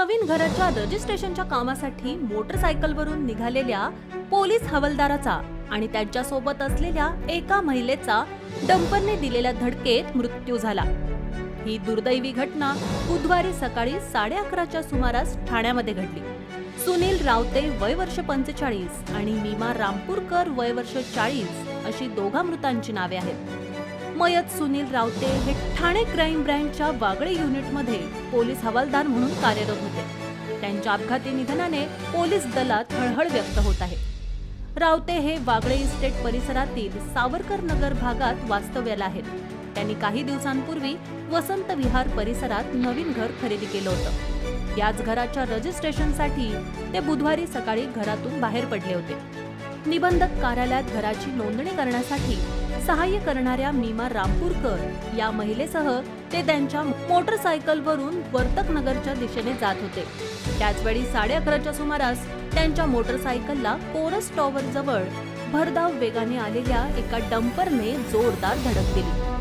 नवीन घराच्या रजिस्ट्रेशनच्या कामासाठी मोटरसायकलवरून निघालेल्या पोलीस हवालदाराचा आणि त्यांच्यासोबत असलेल्या एका महिलेचा डंपरने दिलेल्या धडकेत मृत्यू झाला. ही दुर्दैवी घटना बुधवारी सकाळी साडे अकराच्या सुमारास ठाण्यामध्ये घडली. सुनील रावते वय वर्ष पंचेचाळीस आणि मीमा रामपूरकर वय वर्ष चाळीस अशी दोघा मृतांची नावे आहेत. मयत सुनील रावते हे ठाणे क्राईम ब्रँचच्या वागळे युनिटमध्ये पोलीस हवालदार म्हणून कार्यरत होते. त्यांच्या अपघाती निधनाने पोलीस दलात हळहळ व्यक्त होत आहे. रावते हे वागळे इस्टेट परिसरातील सावरकर नगर भागात वास्तव्याला आहेत. त्यांनी काही दिवसांपूर्वी वसंत विहार परिसरात नवीन घर खरेदी केलं होतं. याच घराच्या रजिस्ट्रेशनसाठी ते बुधवारी सकाळी घरातून बाहेर पडले होते. निबंधक कार्यालयात घराची नोंदणी करण्यासाठी सहाय्य करणाऱ्या मीमा रामपूरकर या महिलेसह ते त्यांच्या मोटरसायकलवरून वर्तक नगरच्या दिशेने जात होते. त्याचवेळी साडे अकराच्या सुमारास त्यांच्या मोटरसायकलला कोरस टॉवर जवळ भरधाव वेगाने आलेल्या एका डंपरने जोरदार धडक दिली.